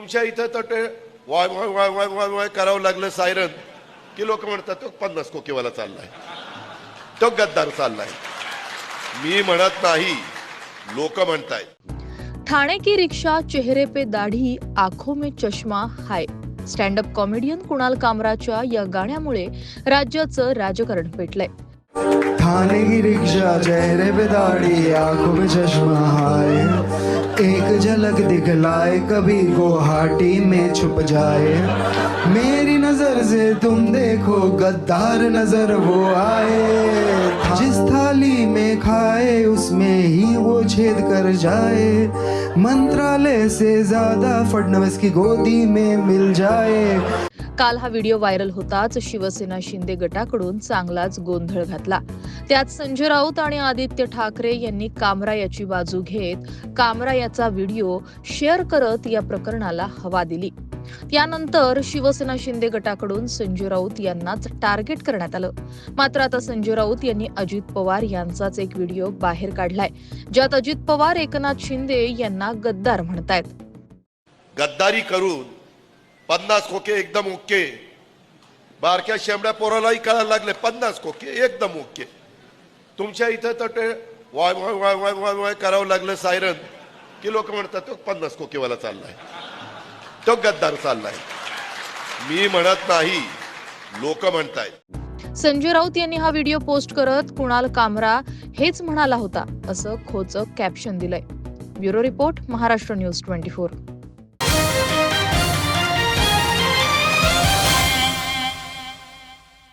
तुमच्या इथं तर ते वाय वाय वाय वाय वाय वाय करावं लागलं सायरन की लोक म्हणतात तो पन्नास कोकेवाला चाललाय. तो गद्दार चाललाय. मी म्हणत नाही. लोक म्हणतायत. ठाणे की रिक्षा चेहरे पे दाढी आंखों में चष्मा हाय. स्टँड अप कॉमेडियन कुणाल कामराच्या या गाण्यामुळे राज्याचं राजकारण पेटलंय. थाने की रिक्शा, चेहरे पे दाढ़ी, आँखों में चश्मा, हाय। एक झलक दिखलाए, कभी गुवाहाटी में छुप जाए। मेरी नज़र से तुम देखो, गद्दार नज़र वो आए। जिस थाली में खाए, उसमें ही वो छेद कर जाए। मंत्रालय से ज़्यादा फडनवीस की गोदी में मिल जाए। काल हा व्हिडिओ व्हायरल होताच शिवसेना शिंदे गटाकडून चांगलाच गोंधळ घातला. त्यात संजय राऊत आणि आदित्य ठाकरे यांनी कामरा याची बाजू घेत कामरा याचा व्हिडिओ शेअर करत या प्रकरणाला हवा दिली. त्यानंतर शिवसेना शिंदे गटाकडून संजय राऊत यांनाच टार्गेट करण्यात आलं. मात्र आता संजय राऊत यांनी अजित पवार यांचाच एक व्हिडिओ बाहेर काढलाय. ज्यात अजित पवार एकनाथ शिंदे यांना गद्दार म्हणतायत. गद्दारी करून पन्नास खोके एकदम ओके. बारक्या शेंबड्या पोरालाही कळायला लागले पन्नास खोके एकदम ओके. तुमच्या इथं तर ते वाय वाय वाय वाय वाय वाय करावं लागलं सायरन. की लोक म्हणतात तो पन्नास खोकेवाला चाललाय. तो गद्दार चाललाय. मी म्हणत नाही लोक म्हणतायत. संजय राऊत यांनी हा व्हिडिओ पोस्ट करत कुणाल कामरा हेच म्हणाला होता असं खोचं कॅप्शन दिलंय. Bureau report Maharashtra news twenty four.